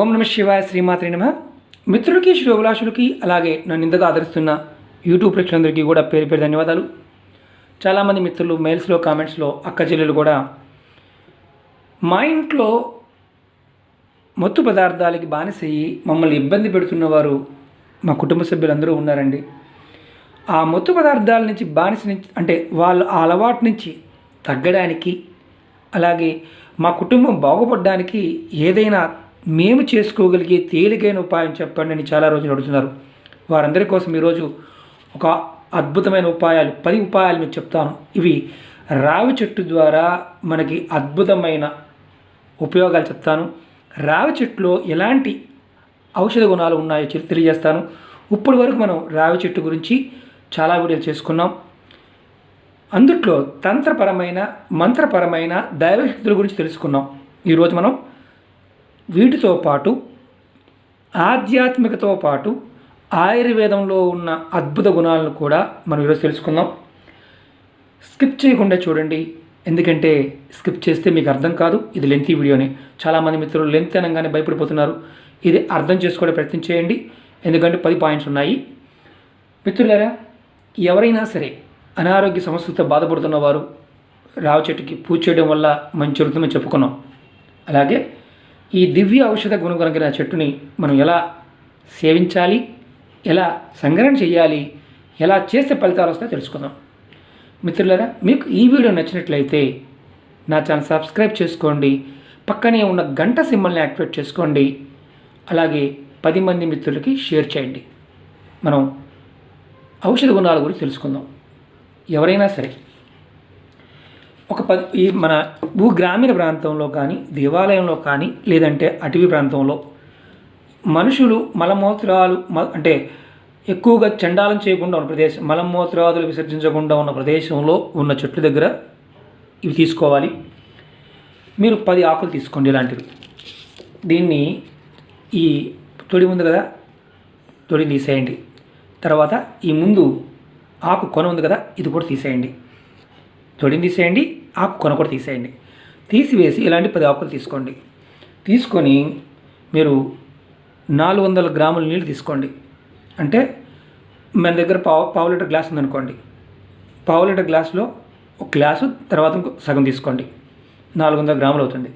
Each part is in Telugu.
ఓం నమ శివాయ శ్రీమాత్రి నమ. మిత్రులకి శ్రోభిలాషులకి అలాగే నన్ను ఇంతగా ఆదరిస్తున్న యూట్యూబ్ ప్రేక్షకులందరికీ కూడా పేరు పేరు ధన్యవాదాలు. చాలామంది మిత్రులు మెయిల్స్లో కామెంట్స్లో అక్క చెల్లెలు కూడా మా ఇంట్లో మత్తు పదార్థాలకి బానిసయ్యి మమ్మల్ని ఇబ్బంది పెడుతున్న వారు మా కుటుంబ సభ్యులందరూ ఉన్నారండి. ఆ మత్తు పదార్థాల నుంచి బానిస నుంచి అంటే వాళ్ళు ఆ అలవాటు నుంచి తగ్గడానికి అలాగే మా కుటుంబం బాగుపడడానికి ఏదైనా మేము చేసుకోగలిగే తేలికైన ఉపాయం చెప్పండి అని చాలా రోజులు అడుగుతున్నారు. వారందరి కోసం ఈరోజు ఒక అద్భుతమైన ఉపాయాలు పది ఉపాయాలు మీకు చెప్తాను. ఇవి రావి చెట్టు ద్వారా మనకి అద్భుతమైన ఉపయోగాలు చెప్తాను. రావి చెట్టులో ఎలాంటి ఔషధ గుణాలు ఉన్నాయో తెలియజేస్తాను. ఇప్పటి వరకు మనం రావి చెట్టు గురించి చాలా వీడియోలు చేసుకున్నాం. అందుట్లో తంత్రపరమైన మంత్రపరమైన దైవశక్తుల గురించి తెలుసుకున్నాం. ఈరోజు మనం వీటితో పాటు ఆధ్యాత్మికతో పాటు ఆయుర్వేదంలో ఉన్న అద్భుత గుణాలను కూడా మనం ఈరోజు తెలుసుకుందాం. స్కిప్ చేయకుండా చూడండి. ఎందుకంటే స్కిప్ చేస్తే మీకు అర్థం కాదు. ఇది లెంతీ వీడియోనే చాలామంది మిత్రులు లెంత్ అనగానే భయపడిపోతున్నారు. ఇది అర్థం చేసుకోవడం ప్రయత్నం చేయండి. ఎందుకంటే పది పాయింట్స్ ఉన్నాయి. మిత్రులారా ఎవరైనా సరే అనారోగ్య సమస్యలతో బాధపడుతున్న వారు రావి చెట్టుకి పూజ చేయడం వల్ల మంచి జరుగుతుందని చెప్పుకున్నాం. అలాగే ఈ దివ్య ఔషధ గుణం కలిగిన చెట్టుని మనం ఎలా సేవించాలి? ఎలా సంగ్రహణ చేయాలి? ఎలా చేస్తే ఫలితాలు వస్తాయో తెలుసుకుందాం. మిత్రులారా మీకు ఈ వీడియో నచ్చినట్లయితే నా ఛానల్ సబ్స్క్రైబ్ చేసుకోండి. పక్కనే ఉన్న గంట సింబల్ని యాక్టివేట్ చేసుకోండి. అలాగే పది మంది మిత్రులకి షేర్ చేయండి. మనం ఔషధ గుణాల గురించి తెలుసుకుందాం. ఎవరైనా సరే ఒక ప ఈ మన భూ గ్రామీణ ప్రాంతంలో కానీ దేవాలయంలో కానీ లేదంటే అటవీ ప్రాంతంలో మనుషులు మలమూత్రాలు మ- అంటే ఎక్కువగా చండాలం చేయకుండా ఉన్న ప్రదేశం మలమూత్రాదులు విసర్జించకుండా ఉన్న ప్రదేశంలో ఉన్న చెట్ల దగ్గర ఇవి తీసుకోవాలి. మీరు పది ఆకులు తీసుకోండి ఇలాంటివి. దీన్ని ఈ తొడి ఉంది కదా? తొడి తీసేయండి. తర్వాత ఈ ముందు ఆకు కొన ఉంది కదా? ఇది కూడా తీసేయండి. తొడిని తీసేయండి ఆకు కొన కూడా తీసేయండి. తీసివేసి ఇలాంటి పది ఆకులు తీసుకోండి. తీసుకొని మీరు నాలుగు వందల గ్రాముల నీళ్ళు తీసుకోండి. అంటే మన దగ్గర పావు పావు లీటర్ గ్లాస్ ఉందనుకోండి. పావు లీటర్ గ్లాస్లో ఒక గ్లాసు తర్వాత సగం తీసుకోండి. నాలుగు వందల గ్రాములు అవుతుంది.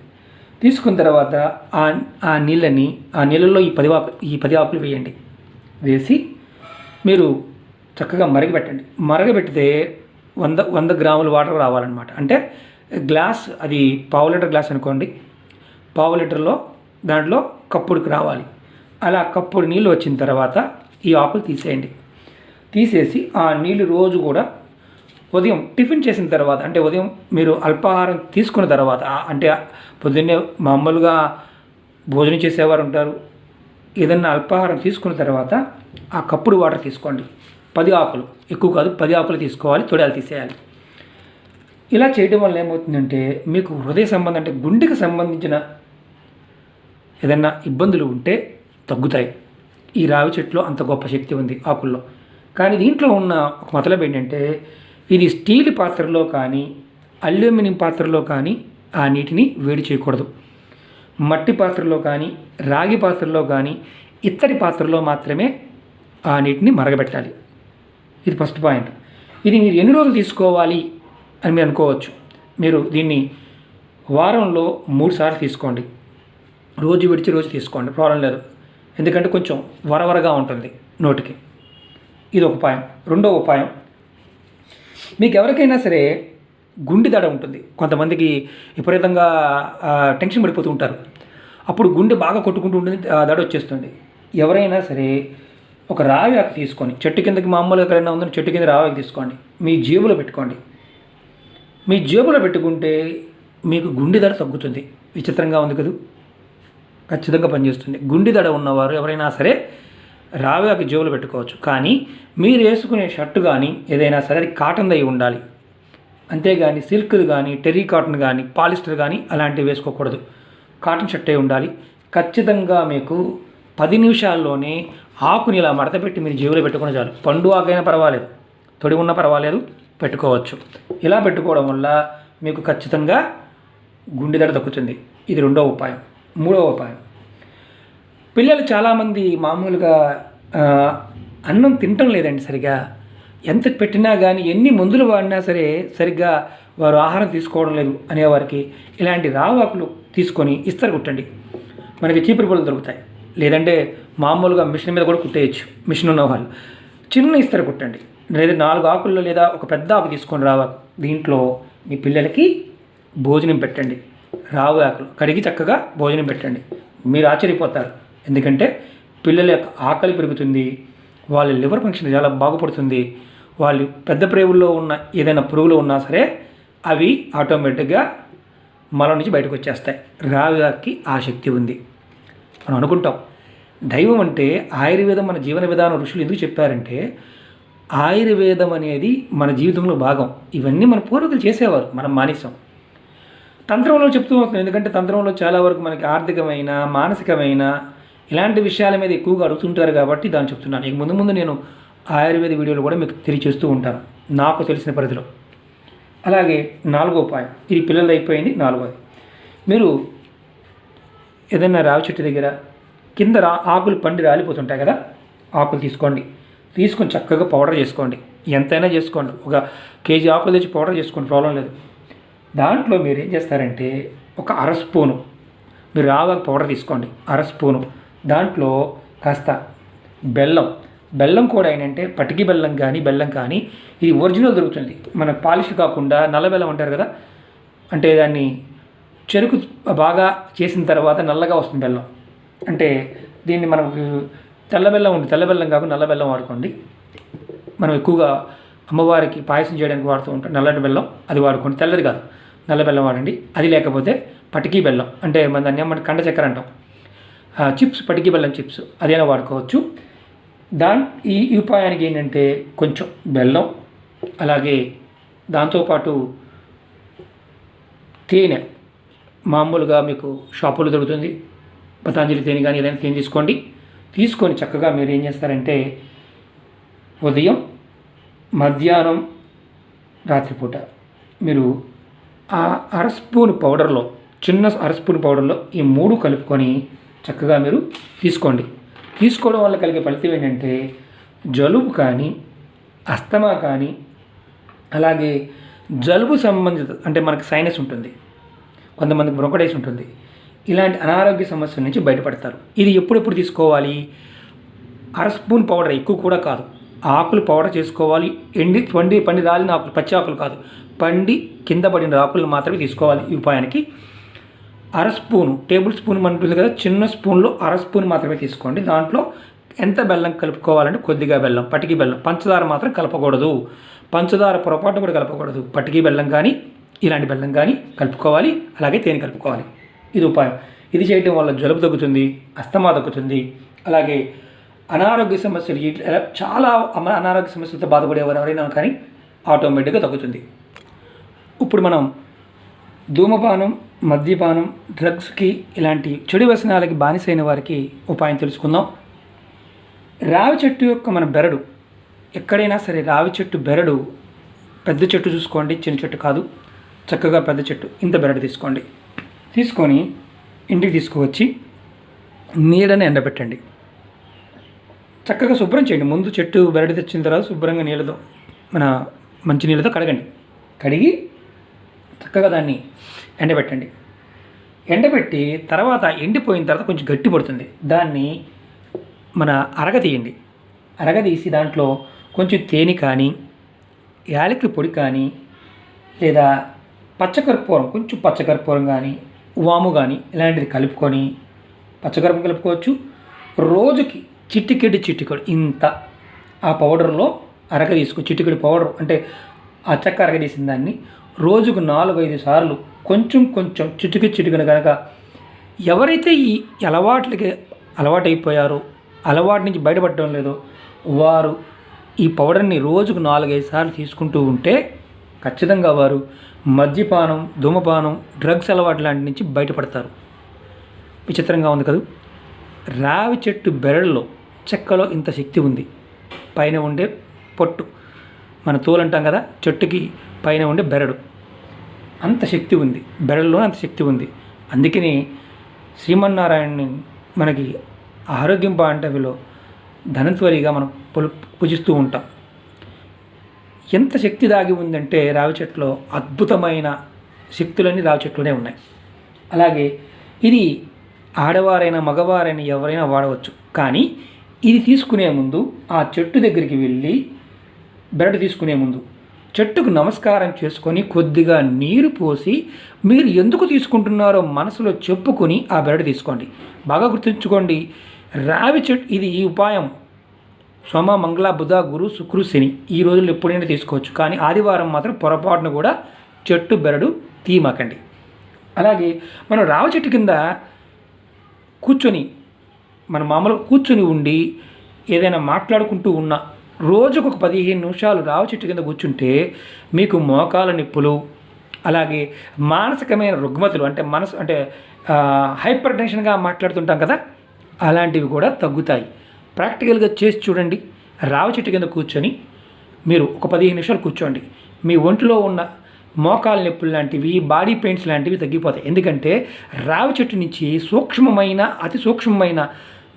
తీసుకున్న తర్వాత ఆ ఆ నీళ్ళని ఆ నీళ్ళల్లో ఈ పది ఆకులు ఈ పది ఆకులు వేయండి. వేసి మీరు చక్కగా మరగబెట్టండి. మరగబెడితే వంద వంద గ్రాముల వాటర్ రావాలన్నమాట. అంటే గ్లాస్ అది పావు లీటర్ గ్లాస్ అనుకోండి. పావు లీటర్లో దాంట్లో కప్పుడికి రావాలి. అలా కప్పుడు నీళ్ళు వచ్చిన తర్వాత ఈ ఆకులు తీసేయండి. తీసేసి ఆ నీళ్ళు రోజు కూడా ఉదయం టిఫిన్ చేసిన తర్వాత అంటే ఉదయం మీరు అల్పాహారం తీసుకున్న తర్వాత అంటే పొద్దున్నే మామూలుగా భోజనం చేసేవారు ఉంటారు. ఏదన్నా అల్పాహారం తీసుకున్న తర్వాత ఆ కప్పుడు వాటర్ తీసుకోండి. పది ఆకులు. ఎక్కువ కాదు పది ఆకులు తీసుకోవాలి తొడాలు తీసేయాలి. ఇలా చేయడం వల్ల ఏమవుతుందంటే మీకు హృదయ సంబంధం అంటే గుండెకి సంబంధించిన ఏదైనా ఇబ్బందులు ఉంటే తగ్గుతాయి. ఈ రావి చెట్టులో అంత గొప్ప శక్తి ఉంది ఆకుల్లో. కానీ దీంట్లో ఉన్న ఒక మతలబ్ ఏంటంటే ఇది స్టీల్ పాత్రలో కానీ అల్యూమినియం పాత్రలో కానీ ఆ నీటిని వేడి చేయకూడదు. మట్టి పాత్రలో కానీ రాగి పాత్రలో కానీ ఇత్తడి పాత్రలో మాత్రమే ఆ నీటిని మరగబెట్టాలి. ఇది ఫస్ట్ పాయింట్ ఇది మీరు ఎన్ని రోజులు తీసుకోవాలి అని మీరు అనుకోవచ్చు. మీరు దీన్ని వారంలో మూడు సార్లు తీసుకోండి. రోజు విడిచి రోజు తీసుకోండి. ప్రాబ్లం లేదు. ఎందుకంటే కొంచెం వరవరగా ఉంటుంది నోటికి. ఇది ఒక ఉపాయం రెండో ఉపాయం మీకు ఎవరికైనా సరే గుండె దడ ఉంటుంది. కొంతమందికి విపరీతంగా టెన్షన్ పడిపోతూ ఉంటారు. అప్పుడు గుండె బాగా కొట్టుకుంటూ ఉంటుంది దడ వచ్చేస్తుంది. ఎవరైనా సరే ఒక రావి ఆకు తీసుకొని చెట్టు కిందకి మామూలుగా ఎక్కడైనా ఉందని చెట్టు కింద రావి ఆకు తీసుకోండి. మీ జేబులో పెట్టుకోండి. మీ జేబులో పెట్టుకుంటే మీకు గుండె దడ తగ్గుతుంది. విచిత్రంగా ఉంది కదూ? ఖచ్చితంగా పనిచేస్తుంది. గుండె దడ ఉన్నవారు ఎవరైనా సరే రావి ఆకు జేబులో పెట్టుకోవచ్చు. కానీ మీరు వేసుకునే షర్టు కానీ ఏదైనా సరే అది కాటన్ అయి ఉండాలి. అంతేగాని సిల్క్ది కానీ టెర్రీ కాటన్ కానీ పాలిస్టర్ కానీ అలాంటివి వేసుకోకూడదు. కాటన్ షర్ట్ అయి ఉండాలి. ఖచ్చితంగా మీకు పది నిమిషాల్లోనే ఆకుని ఇలా మడతపెట్టి మీరు జేబులో పెట్టుకుని చాలు. పండు ఆకైనా పర్వాలేదు. తొడి ఉన్నా పర్వాలేదు. పెట్టుకోవచ్చు. ఇలా పెట్టుకోవడం వల్ల మీకు ఖచ్చితంగా గుండె దడ దక్కుతుంది. ఇది రెండో ఉపాయం. మూడో ఉపాయం. పిల్లలు చాలామంది మామూలుగా అన్నం తినటం లేదండి సరిగా. ఎంత పెట్టినా కానీ ఎన్ని మందులు వాడినా సరే సరిగ్గా వారు ఆహారం తీసుకోవడం లేదు అనేవారికి ఇలాంటి రావాకులు తీసుకొని ఇస్తారు కుట్టండి. మనకి చీపురు పుల్లలు దొరుకుతాయి. లేదంటే మామూలుగా మిషన్ మీద కూడా కుట్టేయచ్చు మిషన్ ఉన్న వాళ్ళు. చిన్న ఇస్తారు కుట్టండి. లేదా నాలుగు ఆకుల్లో లేదా ఒక పెద్ద ఆకు తీసుకొని రావాకు దీంట్లో మీ పిల్లలకి భోజనం పెట్టండి. రావు ఆకులు. కడిగి చక్కగా భోజనం పెట్టండి. మీరు ఆశ్చర్యపోతారు. ఎందుకంటే పిల్లల యొక్క ఆకలి పెరుగుతుంది. వాళ్ళ లివర్ ఫంక్షన్ చాలా బాగుపడుతుంది. వాళ్ళు పెద్ద ప్రేవుల్లో ఉన్న ఏదైనా పురుగులు ఉన్నా సరే అవి ఆటోమేటిక్గా మల నుంచి బయటకు వచ్చేస్తాయి. రావికి ఆ శక్తి ఉంది. మనం అనుకుంటాం. దైవం అంటే ఆయుర్వేదం మన జీవన విధానం ఋషులు ఎందుకు చెప్పారంటే ఆయుర్వేదం అనేది మన జీవితంలో భాగం. ఇవన్నీ మన పూర్వీకులు చేసేవారు మనం మానేసాం తంత్రంలో చెప్తూ వస్తున్నాం ఎందుకంటే తంత్రంలో చాలా వరకు మనకి ఆర్థికమైన మానసికమైన ఇలాంటి విషయాల మీద ఎక్కువగా అడుగుతుంటారు కాబట్టి దాన్ని చెప్తున్నాను. ఇక ముందు ముందు నేను ఆయుర్వేద వీడియోలు కూడా మీకు తెలియచేస్తూ ఉంటాను నాకు తెలిసిన పరిధిలో. అలాగే నాలుగో ఉపాయం ఇది పిల్లలు అయిపోయింది నాలుగోది. మీరు ఏదైనా రావి చెట్టు దగ్గర కింద రా ఆకులు పండి రాలిపోతుంటాయి కదా ఆకులు తీసుకోండి. తీసుకొని చక్కగా పౌడర్ చేసుకోండి. ఎంతైనా చేసుకోండి. ఒక కేజీ ఆకులు తెచ్చి పౌడర్ చేసుకోండి ప్రాబ్లం లేదు. దాంట్లో మీరు ఏం చేస్తారంటే ఒక అర స్పూను మీరు రావాకు పౌడర్ తీసుకోండి. అర స్పూను. దాంట్లో కాస్త బెల్లం. బెల్లం కూడా ఏంటంటే పటికి బెల్లం కానీ బెల్లం కానీ ఇది ఒరిజినల్ దొరుకుతుంది. మన పాలిష్ కాకుండా నల్ల బెల్లం అంటారు కదా అంటే దాన్ని చెరుకు బాగా చేసిన తర్వాత నల్లగా వస్తుంది బెల్లం. అంటే దీన్ని మనకు తెల్ల బెల్లం ఉంది తెల్ల బెల్లం కాకుండా నల్ల బెల్లం వాడుకోండి. మనం ఎక్కువగా అమ్మవారికి పాయసం చేయడానికి వాడుతూ ఉంటాం నల్లటి బెల్లం అది వాడుకోండి. తెల్లది కాదు నల్ల బెల్లం వాడండి. అది లేకపోతే పటికీ బెల్లం అంటే మన దాన్ని ఏమంటే కండ చక్కెర అంటాం. ఆ, చిప్స్ పటికీ బెల్లం చిప్స్ అదైనా వాడుకోవచ్చు. దాని ఈ ఉపాయానికి ఏంటంటే కొంచెం బెల్లం అలాగే దాంతోపాటు తేనె మామూలుగా మీకు షాపులో దొరుకుతుంది. పతాంజలి తేనె కానీ ఏదైనా తేనె తీసుకోండి. తీసుకొని చక్కగా మీరు ఏం చేస్తారంటే ఉదయం మధ్యాహ్నం రాత్రిపూట మీరు ఆ అర స్పూన్ పౌడర్లో చిన్న అర స్పూన్ పౌడర్లో ఈ మూడు కలుపుకొని చక్కగా మీరు తీసుకోండి. తీసుకోవడం వల్ల కలిగే ఫలితం ఏంటంటే జలుబు కానీ అస్తమా కానీ అలాగే జలుబు సంబంధిత అంటే మనకి సైనస్ ఉంటుంది. కొంతమందికి బ్రొకడైస్ ఉంటుంది. ఇలాంటి అనారోగ్య సమస్యల నుంచి బయటపడతారు. ఇది ఎప్పుడెప్పుడు తీసుకోవాలి? అర స్పూన్ పౌడర్ ఎక్కువ కూడా కాదు. ఆకులు పౌడర్ చేసుకోవాలి. ఎండి పండి పండి రాలిన ఆకులు పచ్చి ఆకులు కాదు. పండి కింద పడిన ఆకులు మాత్రమే తీసుకోవాలి ఈ ఉపాయానికి. అర స్పూను టేబుల్ స్పూన్ ఉంటుంది కదా చిన్న స్పూన్లో అర స్పూన్ మాత్రమే తీసుకోండి. దాంట్లో ఎంత బెల్లం కలుపుకోవాలంటే కొద్దిగా బెల్లం పటికి బెల్లం. పంచదార మాత్రం కలపకూడదు. పంచదార పొరపాటు కూడా కలపకూడదు. పటికి బెల్లం కానీ ఇలాంటి బెల్లం కానీ కలుపుకోవాలి అలాగే తేనె కలుపుకోవాలి. ఇది ఉపాయం. ఇది చేయటం వల్ల జలుబు తగ్గుతుంది అస్తమా తగ్గుతుంది అలాగే అనారోగ్య సమస్యలు ఎలా- చాలా అనారోగ్య సమస్యలతో బాధపడేవారు ఎవరైనా కానీ ఆటోమేటిక్గా తగ్గుతుంది. ఇప్పుడు మనం ధూమపానం మద్యపానం డ్రగ్స్కి ఇలాంటి చెడు వ్యసనాలకి బానిసైన వారికి ఉపాయం తెలుసుకుందాం. రావి చెట్టు యొక్క మన బెరడు ఎక్కడైనా సరే రావి చెట్టు బెరడు పెద్ద చెట్టు చూసుకోండి చిన్న చెట్టు కాదు. చక్కగా పెద్ద చెట్టు. ఇంత బెరడు తీసుకోండి. తీసుకొని ఇంటికి తీసుకువచ్చి నీళ్ళని ఎండబెట్టండి. చక్కగా శుభ్రం చేయండి. ముందు చెట్టు బెరడు తెచ్చిన తర్వాత శుభ్రంగా నీళ్ళతో మన మంచి నీళ్ళతో కడగండి. కడిగి చక్కగా దాన్ని ఎండబెట్టండి. ఎండబెట్టి తర్వాత ఎండిపోయిన తర్వాత కొంచెం గట్టి పడుతుంది. దాన్ని మన అరగ తీయండి. అరగ తీసి దాంట్లో కొంచెం తేనె కానీ యాలకుల పొడి కానీ లేదా పచ్చకర్పూరం కొంచెం పచ్చకర్పూరం కానీ వాము కానీ ఇలాంటిది కలుపుకొని పచ్చకర్పూరం కలుపుకోవచ్చు. రోజుకి చిట్టికెడి చిట్టికెడు ఇంత ఆ పౌడర్లో అరగ తీసుకో చిటికెడు పౌడర్ అంటే ఆ చెక్క అరగ తీసిన దాన్ని రోజుకు నాలుగు ఐదు సార్లు కొంచెం కొంచెం చిటికి చిటికను కనుక ఎవరైతే ఈ అలవాట్లకి అలవాటైపోయారో అలవాటు నుంచి బయటపడటం లేదో వారు ఈ పౌడర్ని రోజుకు నాలుగైదు సార్లు తీసుకుంటూ ఉంటే ఖచ్చితంగా వారు మద్యపానం ధూమపానం డ్రగ్స్ అలవాటు లాంటి నుంచి బయటపడతారు. విచిత్రంగా ఉంది కదూ? రావి చెట్టు బెరడులో చెక్కలో ఇంత శక్తి ఉంది. పైన ఉండే పొట్టు. మన తోలు అంటాం కదా చెట్టుకి పైన ఉండే బెరడు. అంత శక్తి ఉంది. బెరడులోనే అంత శక్తి ఉంది. అందుకని శ్రీమన్నారాయణని మనకి ఆరోగ్యం బాగుంటవిలో ధనంత్వరిగా మనం పొలు పూజిస్తూ ఉంటాం. ఎంత శక్తి దాగి ఉందంటే రావి చెట్లో అద్భుతమైన శక్తులన్నీ రావి చెట్లోనే ఉన్నాయి. అలాగే ఇది ఆడవారైనా మగవారైనా ఎవరైనా వాడవచ్చు. కానీ ఇది తీసుకునే ముందు ఆ చెట్టు దగ్గరికి వెళ్ళి బెరడు తీసుకునే ముందు చెట్టుకు నమస్కారం చేసుకొని కొద్దిగా నీరు పోసి మీరు ఎందుకు తీసుకుంటున్నారో మనసులో చెప్పుకొని ఆ బెరడు తీసుకోండి. బాగా గుర్తుంచుకోండి రావి చెట్టు ఇది ఈ ఉపాయం. సోమ మంగళ బుధ గురు శుక్రు శని ఈ రోజుల్లో ఎప్పుడైనా తీసుకోవచ్చు. కానీ ఆదివారం మాత్రం పొరపాటును కూడా చెట్టు బెరడు తీయమాకండి. అలాగే మనం రావ చెట్టు కింద కూర్చొని మన మామూలుగా కూర్చొని ఉండి ఏదైనా మాట్లాడుకుంటూ ఉన్న రోజుకు ఒక పదిహేను నిమిషాలు రావ చెట్టు కింద కూర్చుంటే మీకు మోకాల నొప్పులు అలాగే మానసికమైన రుగ్మతులు అంటే మనసు అంటే హైపర్ టెన్షన్గా మాట్లాడుతుంటాం కదా అలాంటివి కూడా తగ్గుతాయి. ప్రాక్టికల్గా చేసి చూడండి. రావి చెట్టు కింద కూర్చొని మీరు ఒక పదిహేను నిమిషాలు కూర్చోండి. మీ ఒంటిలో ఉన్న మోకాల నొప్పులు లాంటివి బాడీ పెయిన్స్ లాంటివి తగ్గిపోతాయి. ఎందుకంటే రావి చెట్టు నుంచి సూక్ష్మమైన అతి సూక్ష్మమైన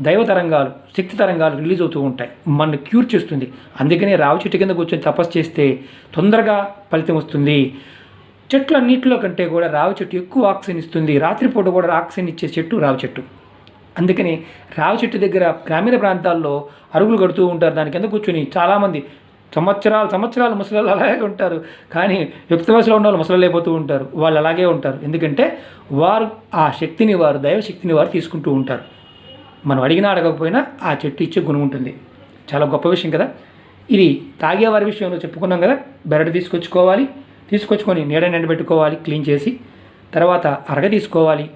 దైవ తరంగాలు శక్తి తరంగాలు రిలీజ్ అవుతూ ఉంటాయి. మన క్యూర్ చేస్తుంది. అందుకనే రావి చెట్టు కింద కూర్చొని తపస్సు చేస్తే తొందరగా ఫలితం వస్తుంది. చెట్ల నీటిలో కంటే కూడా రావి చెట్టు ఎక్కువ ఆక్సిజన్ ఇస్తుంది. రాత్రిపూట కూడా ఆక్సిజన్ ఇచ్చే చెట్టు రావి చెట్టు. అందుకని రావి చెట్టు దగ్గర గ్రామీణ ప్రాంతాల్లో అరుగులు కడుతూ ఉంటారు. దాని కింద కూర్చుని చాలామంది సంవత్సరాలు సంవత్సరాలు ముసలాలు అలాగే ఉంటారు. కానీ యుక్త వయసులో ఉన్న వాళ్ళు ముసలలేపోతూ ఉంటారు. వాళ్ళు అలాగే ఉంటారు. ఎందుకంటే వారు ఆ శక్తిని వారు దైవశక్తిని వారు తీసుకుంటూ ఉంటారు. మనం అడిగినా అడగకపోయినా ఆ చెట్టు ఇచ్చే గుణం ఉంటుంది. చాలా గొప్ప విషయం కదా. ఇది తాగేవారి విషయంలో చెప్పుకున్నాం కదా. బెరడు తీసుకొచ్చుకోవాలి. తీసుకొచ్చుకొని నీడ నిండబెట్టుకోవాలి క్లీన్ చేసి తర్వాత అరగ తీసుకోవాలి.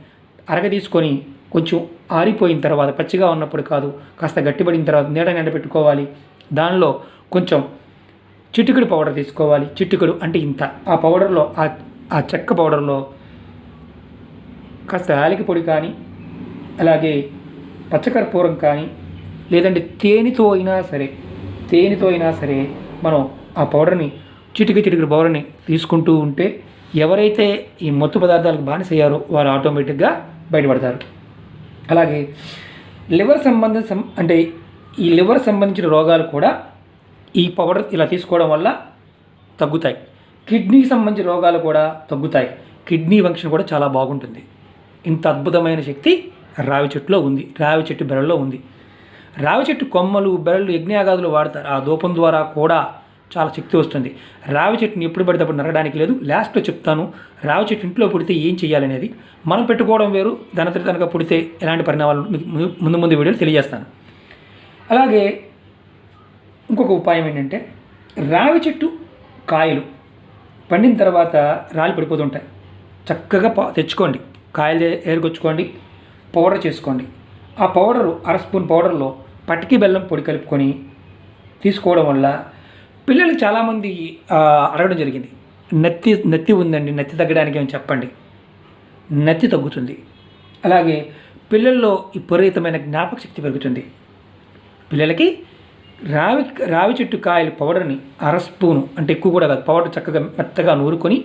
అరగ తీసుకొని కొంచెం ఆరిపోయిన తర్వాత పచ్చిగా ఉన్నప్పుడు కాదు కాస్త గట్టిపడిన తర్వాత నీడ ఎండబెట్టుకోవాలి దానిలో కొంచెం చిటికెడు పౌడర్ తీసుకోవాలి. చిటికెడు అంటే ఇంత. ఆ పౌడర్లో ఆ ఆ చెక్క పౌడర్లో కాస్త యాలకి పొడి కానీ అలాగే పచ్చకర్పూరం కానీ లేదంటే తేనెతో అయినా సరే తేనెతో అయినా సరే మనం ఆ పౌడర్ని చిటికి చిటికి పౌడర్ని తీసుకుంటూ ఉంటే ఎవరైతే ఈ మత్తు పదార్థాలకు బానిసయ్యారో వారు ఆటోమేటిక్గా బయటపడతారు. అలాగే లివర్ సంబంధ సం- అంటే ఈ లివర్ సంబంధించిన రోగాలు కూడా ఈ పౌడర్ ఇలా తీసుకోవడం వల్ల తగ్గుతాయి. కిడ్నీకి సంబంధించిన రోగాలు కూడా తగ్గుతాయి. కిడ్నీ ఫంక్షన్ కూడా చాలా బాగుంటుంది. ఇంత అద్భుతమైన శక్తి రావి చెట్టులో ఉంది. రావి చెట్టు బెరల్లో ఉంది. రావి చెట్టు కొమ్మలు బెరళ్ళు యజ్ఞాగాదులు వాడతారు. ఆ దూపం ద్వారా కూడా చాలా శక్తి వస్తుంది. రావి చెట్టుని ఎప్పుడు పడితే అప్పుడు నరగడానికి లేదు. లాస్ట్లో చెప్తాను రావి చెట్టు ఇంట్లో పుడితే ఏం చేయాలనేది మనం పెట్టుకోవడం వేరు దానంతటి తనక పుడితే ఎలాంటి పరిణామాలు ముందు- ముందు వీడియోలు తెలియజేస్తాను. అలాగే ఇంకొక ఉపాయం ఏంటంటే రావి చెట్టు కాయలు పండిన తర్వాత రాలి పడిపోతుంటాయి. చక్కగా తెచ్చుకోండి. కాయలు ఏరుకొచ్చుకోండి పౌడర్ చేసుకోండి. ఆ పౌడరు అర స్పూన్ పౌడర్లో పటికి బెల్లం పొడి కలుపుకొని తీసుకోవడం వల్ల పిల్లలు చాలామంది అడగడం జరిగింది. నత్తి నత్తి ఉందండి నత్తి తగ్గడానికి ఏమని చెప్పండి. నత్తి తగ్గుతుంది. అలాగే పిల్లల్లో విపరీతమైన జ్ఞాపక శక్తి పెరుగుతుంది. పిల్లలకి రావి రావి చెట్టు కాయలు పౌడర్ని అర స్పూను అంటే ఎక్కువ కూడా కాదు పౌడర్ చక్కగా మెత్తగా నూరుకొని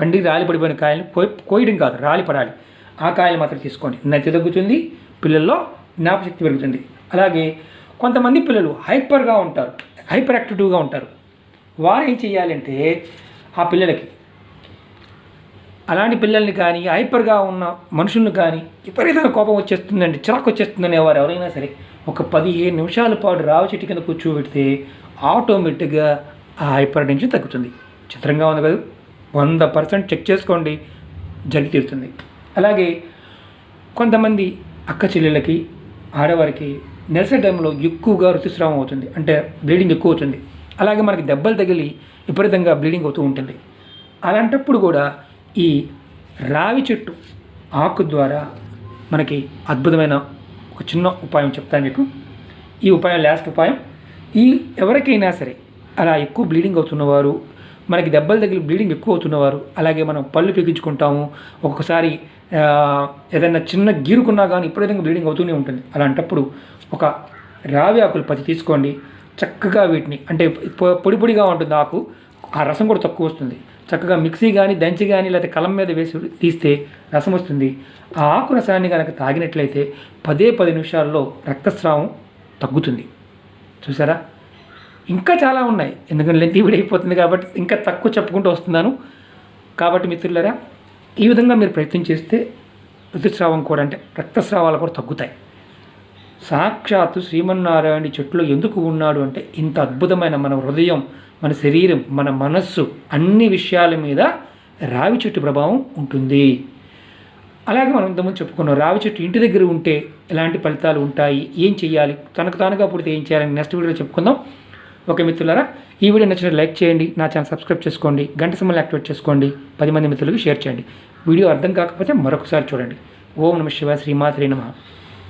పండి రాలిపడిపోయిన కాయలను కోయడం కాదు రాలి పడాలి. ఆ కాయలు మాత్రం తీసుకోండి. నత్తి తగ్గుతుంది పిల్లల్లో జ్ఞాపశక్తి పెరుగుతుంది. అలాగే కొంతమంది పిల్లలు హైపర్గా ఉంటారు. హైపర్ యాక్టివ్గా ఉంటారు. వారు ఏం చేయాలంటే ఆ పిల్లలకి అలాంటి పిల్లల్ని కానీ హైపర్గా ఉన్న మనుషులను కానీ విపరీతమైన కోపం వచ్చేస్తుందండి చిరాకు వచ్చేస్తుందనే వారు ఎవరైనా సరే ఒక పదిహేను నిమిషాల పాటు రావి చెట్టు కింద కూర్చోబెడితే ఆటోమేటిక్గా ఆ హైపర్ టెన్షన్ తగ్గుతుంది. చిత్రంగా ఉంది కదా వంద పర్సెంట్ చెక్ చేసుకోండి జరిగి తీరుతుంది. అలాగే కొంతమంది అక్క చెల్లెళ్ళకి ఆడవారికి నెలసరి టైంలో ఎక్కువగా ఋతుస్రావం అవుతుంది. అంటే బ్లీడింగ్ ఎక్కువ అవుతుంది అలాగే మనకి దెబ్బలు తగిలి విపరీతంగా బ్లీడింగ్ అవుతూ ఉంటుంది. అలాంటప్పుడు కూడా ఈ రావి చెట్టు ఆకు ద్వారా మనకి అద్భుతమైన ఒక చిన్న ఉపాయం చెప్తాను మీకు. ఈ ఉపాయం లాస్ట్ ఉపాయం. ఈ ఎవరికైనా సరే అలా ఎక్కువ బ్లీడింగ్ అవుతున్నవారు మనకి దెబ్బలు తగిలి బ్లీడింగ్ ఎక్కువ అవుతున్నవారు అలాగే మనం పళ్ళు పీకించుకుంటాము ఒక్కొక్కసారి ఏదైనా చిన్న గీరుకున్నా కానీ విపరీతంగా బ్లీడింగ్ అవుతూనే ఉంటుంది. అలాంటప్పుడు ఒక రావి ఆకులు పది తీసుకోండి. చక్కగా వీటిని అంటే పొ- పొడి పొడిగా ఉంటుంది ఆకు ఆ రసం కూడా తక్కువ వస్తుంది. చక్కగా మిక్సీ కానీ దంచి కానీ లేకపోతే కలం మీద వేసి తీస్తే రసం వస్తుంది. ఆ ఆకు రసాన్ని కనుక తాగినట్లయితే పదే పది నిమిషాల్లో రక్తస్రావం తగ్గుతుంది. చూసారా? ఇంకా చాలా ఉన్నాయి. ఎందుకంటే లెంత్ వీడియో అయిపోతుంది కాబట్టి ఇంకా తక్కువ చెప్పుకుంటూ వస్తున్నాను. కాబట్టి మిత్రులరా ఈ విధంగా మీరు ప్రయత్నం చేస్తే ఋతుస్రావం కూడా అంటే రక్తస్రావాలు కూడా తగ్గుతాయి. సాక్షాత్తు శ్రీమన్నారాయణ చెట్టులో ఎందుకు ఉన్నాడు అంటే ఇంత అద్భుతమైన మన హృదయం మన శరీరం మన మనస్సు అన్ని విషయాల మీద రావి చెట్టు ప్రభావం ఉంటుంది. అలాగే మనం ఇంతకుముందు చెప్పుకున్నాం రావి చెట్టు ఇంటి దగ్గర ఉంటే ఎలాంటి ఫలితాలు ఉంటాయి ఏం చేయాలి తనకు తానుగా పుడితే ఏం చేయాలని నెక్స్ట్ వీడియోలో చెప్పుకుందాం. ఓకే మిత్రులారా ఈ వీడియో నచ్చిన లైక్ చేయండి నా ఛానల్ సబ్స్క్రైబ్ చేసుకోండి గంట సింబల్ యాక్టివేట్ చేసుకోండి పది మంది మిత్రులకు షేర్ చేయండి. వీడియో అర్థం కాకపోతే మరొకసారి చూడండి. ఓం నమ శివ శ్రీమాత్రి నమ.